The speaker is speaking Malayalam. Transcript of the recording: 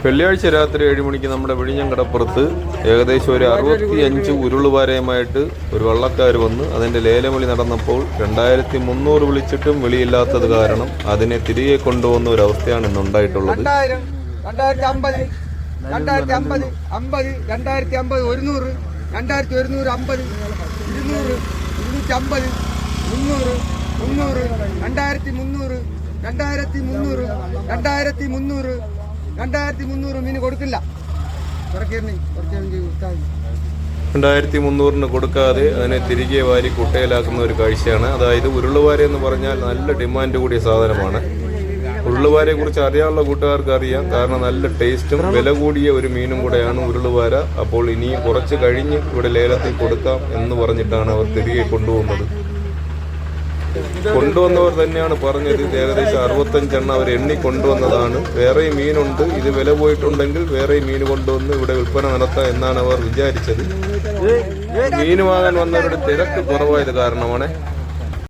വെള്ളിയാഴ്ച രാത്രി ഏഴ് മണിക്ക് നമ്മുടെ വിഴിഞ്ഞങ്കടപ്പുറത്ത് ഏകദേശം ഒരു അറുപത്തി അഞ്ച് ഉരുളുപാരയുമായിട്ട് ഒരു വള്ളക്കാർ വന്ന് അതിന്റെ ലേലമൊളി നടന്നപ്പോൾ രണ്ടായിരത്തി മുന്നൂറ് വിളിച്ചിട്ടും വിളിയില്ലാത്തത് കാരണം അതിനെ തിരികെ കൊണ്ടുവന്ന ഒരു അവസ്ഥയാണ് ഇന്നുണ്ടായിട്ടുള്ളത് രണ്ടായിരത്തി മുന്നൂറ് രണ്ടായിരത്തി മുന്നൂറ് രണ്ടായിരത്തി മുന്നൂറ് രണ്ടായിരത്തി മുന്നൂറ് മീൻ കൊടുക്കില്ല രണ്ടായിരത്തി മുന്നൂറിന് കൊടുക്കാതെ അതിനെ തിരികെ വാരി കുട്ടയിലാക്കുന്ന ഒരു കാഴ്ചയാണ്. അതായത് ഉരുളുവാര എന്ന് പറഞ്ഞാൽ നല്ല ഡിമാൻഡ് കൂടിയ സാധനമാണ്. ഉരുളുവാരയെ കുറിച്ച് അറിയാനുള്ള കൂട്ടുകാർക്ക് അറിയാം. കാരണം നല്ല ടേസ്റ്റും വില കൂടിയ ഒരു മീനും കൂടെയാണ് ഉരുളുവാര. അപ്പോൾ ഇനിയും കുറച്ച് കഴിഞ്ഞ് ഇവിടെ ലേലത്തിൽ കൊടുക്കാം എന്ന് പറഞ്ഞിട്ടാണ് അവർ തിരികെ കൊണ്ടുപോകുന്നത്. കൊണ്ടുവന്നവർ തന്നെയാണ് പറഞ്ഞത്. ഇത് ഏകദേശം അറുപത്തഞ്ചെണ്ണം അവർ എണ്ണി കൊണ്ടുവന്നതാണ്. വേറെ മീനുണ്ട്. ഇത് വില പോയിട്ടുണ്ടെങ്കിൽ വേറെ മീൻ കൊണ്ടുവന്ന് ഇവിടെ വിൽപ്പന നടത്താം എന്നാണ് അവർ വിചാരിച്ചത്. മീൻ വാങ്ങാൻ വന്നവരുടെ തിരക്ക് കുറവായത് കാരണമാണ്.